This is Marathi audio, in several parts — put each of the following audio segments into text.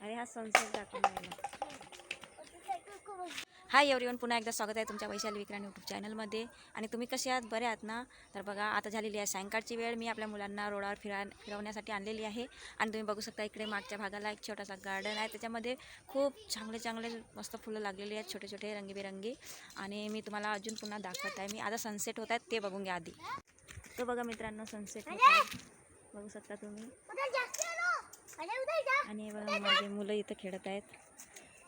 हा सनसेट दाखवून राहिला. हाय एवरीवन पुन्हा एकदा स्वागत आहे तुमच्या वैशाली विक्रांत यूट्यूब चॅनलमध्ये आणि तुम्ही कसे आहात? बरे आहात ना? तर बघा आता झालेली आहे सायंकाळची वेळ. मी आपल्या मुलांना रोडावर फिरा फिरवण्यासाठी आणलेली आहे. आणि तुम्ही बघू शकता इकडे मागच्या भागाला एक छोटासा गार्डन आहे. त्याच्यामध्ये खूप चांगले चांगले मस्त फुलं लागलेली आहेत छोटे छोटे रंगीबेरंगी. आणि मी तुम्हाला अजून पुन्हा दाखवत आहे. मी आता सनसेट होत आहेत ते बघून घ्या आधी. तो बघा मित्रांनो सनसेट बघू शकता तुम्ही. आणि बघा माझे मुलं इथं खेळत आहेत.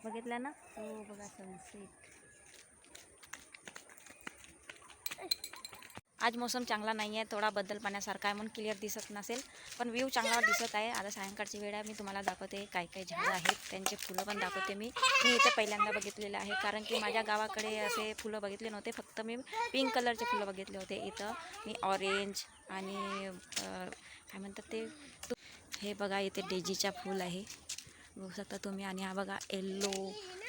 बघितलं ना? हो बघा सनसेट. आज मोसम चांगला नाही आहे थोडा बदल पाण्यासारखा आहे म्हणून क्लिअर दिसत नसेल पण व्ह्यू चांगला दिसत आहे. आता सायंकाळची वेळ आहे मी तुम्हाला दाखवते काय काय झाडं आहेत. त्यांचे फुलं पण दाखवते मी. मी इथे पहिल्यांदा बघितलेलं आहे कारण की माझ्या गावाकडे असे फुलं बघितले नव्हते फक्त मी पिंक कलरचे फुलं बघितले होते इथं. मी ऑरेंज आणि काय म्हणतात ते? हे बघा इथे डेजीचा फूल आहे. बघू शकता तुम्ही. आणि हा बघा येल्लो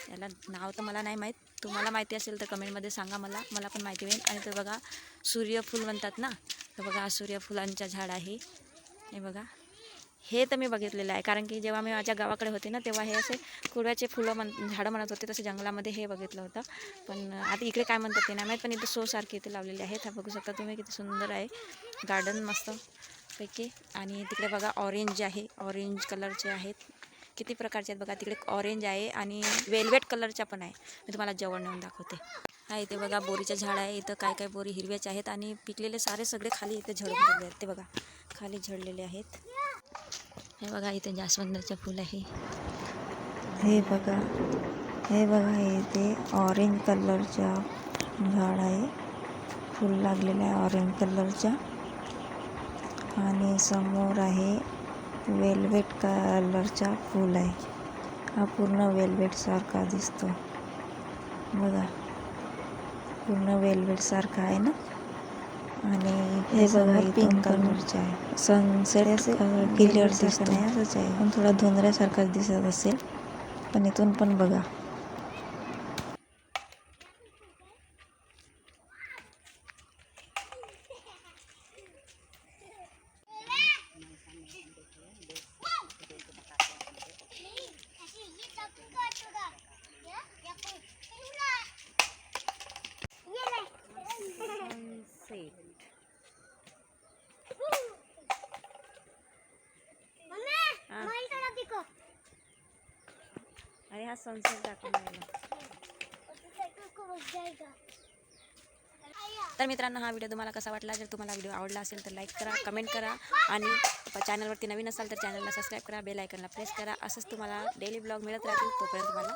याला नाव तर मला नाही माहीत. तुम्हाला माहिती असेल तर कमेंटमध्ये सांगा मला. मला पण माहिती होईल. आणि ते बघा सूर्यफूल म्हणतात ना? तर बघा हा सूर्यफुलांचा झाड आहे. हे बघा. हे तर मी बघितलेलं आहे. कारण की जेव्हा मी माझ्या गावाकडे होते ना तेव्हा हे असे कुरव्याचे फुलं म्हण झाडं म्हणत होते. तसं जंगलामध्ये हे बघितलं होतं. पण आता इकडे काय म्हणतात ते नाही माहीत. पण इथे सोसारखे इथे लावलेले आहेत. हा बघू शकता तुम्ही किती सुंदर आहे. गार्डन मस्त. पैकी आणि तिकडे बघा ऑरेंज आहे ऑरेंज कलरचे आहेत. किती प्रकारचे आहेत बघा तिकडे ऑरेंज आहे आणि वेल्वेट कलरच्या पण आहे. मी तुम्हाला जवळ नेऊन दाखवते. हा इथे बघा बोरीचं झाड आहे. इथं काय काय बोरी हिरव्याचे आहेत आणि पिकलेले सारे सगळे खाली इथे झडून गेले आहेत. ते बघा खाली झडलेले आहेत. हे बघा इथे जास्वंदाचं फूल आहे. हे बघा हे बघा इथे ऑरेंज कलरच्या झाड आहे. फुल लागलेलं आहे ऑरेंज कलरच्या आणि समोर आहे वेल्वेट कलरचा फूल आहे. हा पूर्ण वेल्वेट सारखा दिसतो बघा. पूर्ण वेल्वेट सारखा आहे ना? आणि हे बघा पिंक कलरचे आहे. सनसेट असे क्लिअर दिसत नाही असंच आहे. पण थोडा धुंदऱ्यासारखाच दिसत असेल. पण इथून पण बघा सनसेट हा. अरे हा सनसेट दाखवून राहिला तर मित्रांनो हा व्हिडिओ तुम्हाला कसा वाटला? जर तुम्हाला व्हिडिओ आवडला असेल तर लाईक करा कमेंट करा आणि चॅनलवरती नवीन असाल तर चॅनलला सबस्क्राईब करा बेल आयकनला प्रेस करा. असंच तुम्हाला डेली ब्लॉग मिळत राहतील तोपर्यंत तुम्हाला